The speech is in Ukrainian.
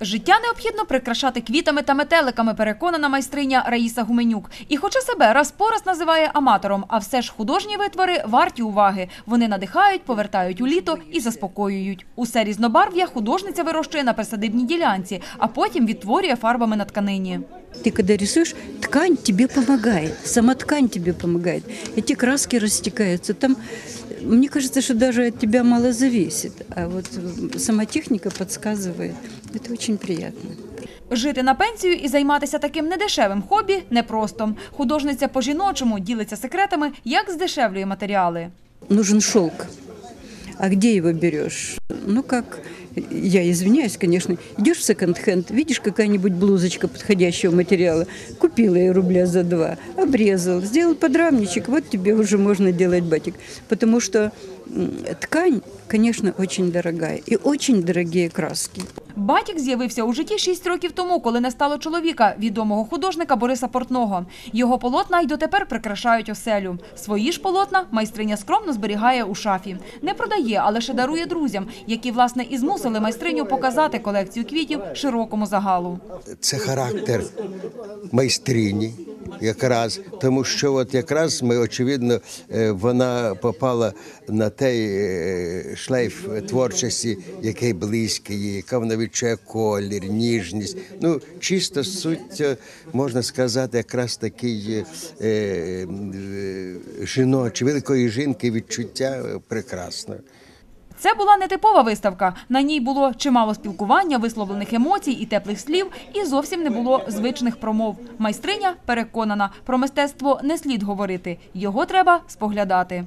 Життя необхідно прикрашати квітами та метеликами, переконана майстриня Раїса Гуменюк. І хоча себе раз по раз називає аматором, а все ж художні витвори варті уваги. Вони надихають, повертають у літо і заспокоюють. Усе різнобарв'я художниця вирощує на присадибній ділянці, а потім відтворює фарбами на тканині. Ты когда рисуешь, ткань тебе помогает, сама ткань тебе помогает. Эти краски растекаются. Там, мне кажется, что даже от тебя мало зависит, а вот э, сама техника подсказывает. Это очень приятно. Жити на пенсію і займатися таким недешевим хобі непросто. Художниця по-жіночому ділиться секретами, як здешевлює матеріали. Нужен шелк. А где его берешь? Ну как, я извиняюсь, конечно, идешь в секонд-хенд, видишь какая-нибудь блузочка подходящего материала, купила ее рубля за два, обрезал, сделал подрамничек, вот тебе уже можно делать батик. Потому что ткань, конечно, очень дорогая и очень дорогие краски. Батік з'явився у житті шість років тому, коли не стало чоловіка, відомого художника Бориса Портного. Його полотна й дотепер прикрашають оселю. Свої ж полотна майстриня скромно зберігає у шафі. Не продає, а лише дарує друзям, які, власне, і змусили майстриню показати колекцію квітів широкому загалу. це характер майстрині, якраз тому, що от якраз ми очевидно е, вона попала на той е, шлейф творчості, який близький, їй, яка вона відчує колір, ніжність. Ну чисто суть е, можна сказати, якраз такий е, е, жіночий, великої жінки відчуття прекрасне. Це була нетипова виставка. На ній було чимало спілкування, висловлених емоцій і теплих слів, і зовсім не було звичних промов. Майстриня переконана, про мистецтво не слід говорити, його треба споглядати.